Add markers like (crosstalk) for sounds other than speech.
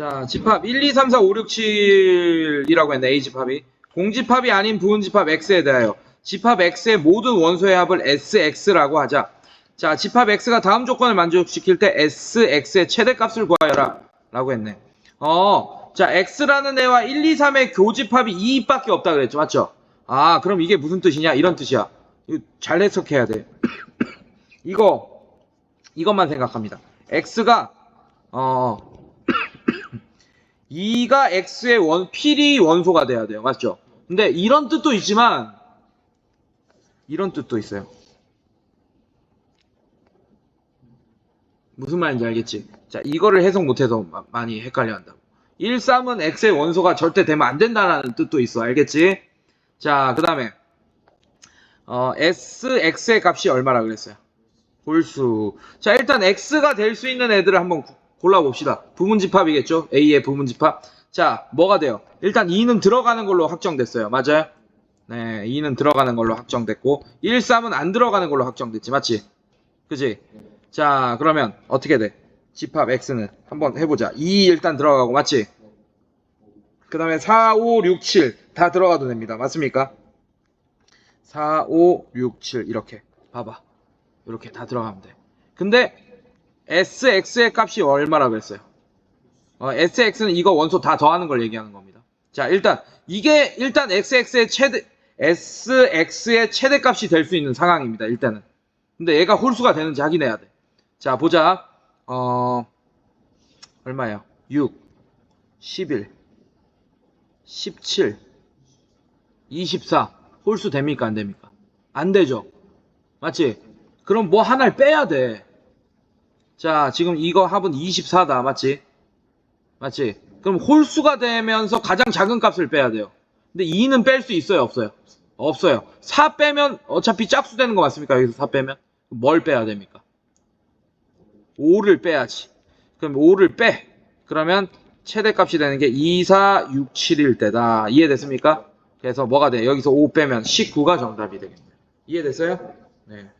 자, 집합 1, 2, 3, 4, 5, 6, 7이라고 했네, A 집합이. 공집합이 아닌 부분집합 X에 대하여 집합 X의 모든 원소의 합을 SX라고 하자. 자, 집합 X가 다음 조건을 만족시킬 때 SX의 최대값을 구하여라. 라고 했네. 어, 자, X라는 애와 1, 2, 3의 교집합이 2밖에 없다 그랬죠. 맞죠? 아, 그럼 이게 무슨 뜻이냐? 이런 뜻이야. 잘 해석해야 돼. (coughs) 이거, 이것만 생각합니다. X가, 어, 2가 X의 원, 필이 원소가 돼야 돼요. 맞죠? 근데 이런 뜻도 있지만, 이런 뜻도 있어요. 무슨 말인지 알겠지? 자, 이거를 해석 못해서 마- 많이 헷갈려 한다고. 1, 3은 X의 원소가 절대 되면 안 된다라는 뜻도 있어. 알겠지? 자, 그 다음에, 어, SX의 값이 얼마라 그랬어요? 홀수. 자, 일단 X가 될 수 있는 애들을 한번 구- 골라봅시다. 부분집합이겠죠? A의 부분집합. 자, 뭐가 돼요? 일단 2는 들어가는 걸로 확정됐어요. 맞아요? 네, 2는 들어가는 걸로 확정됐고, 1, 3은 안 들어가는 걸로 확정됐지. 맞지? 그지? 자, 그러면 어떻게 돼? 집합 X는 한번 해보자. 2 일단 들어가고, 맞지? 그 다음에 4, 5, 6, 7 다 들어가도 됩니다. 맞습니까? 4, 5, 6, 7 이렇게 봐봐. 이렇게 다 들어가면 돼. 근데 SX의 값이 얼마라 그랬어요? 어, SX는 이거 원소 다 더하는 걸 얘기하는 겁니다. 자, 일단 이게 일단 SX의 최대 SX의 최대값이 될 수 있는 상황입니다. 일단은. 근데 얘가 홀수가 되는지 확인해야 돼. 자, 보자. 어 얼마예요? 6 11 17 24 홀수 됩니까 안 됩니까? 안 되죠. 맞지? 그럼 뭐 하나를 빼야 돼. 자, 지금 이거 합은 24다. 맞지? 맞지? 그럼 홀수가 되면서 가장 작은 값을 빼야 돼요. 근데 2는 뺄 수 있어요? 없어요? 없어요. 4 빼면 어차피 짝수 되는 거 맞습니까? 여기서 4 빼면? 뭘 빼야 됩니까? 5를 빼야지. 그럼 5를 빼. 그러면 최대값이 되는 게 2, 4, 6, 7일 때다. 이해됐습니까? 그래서 뭐가 돼? 여기서 5 빼면 19가 정답이 되겠네요. 이해됐어요? 네.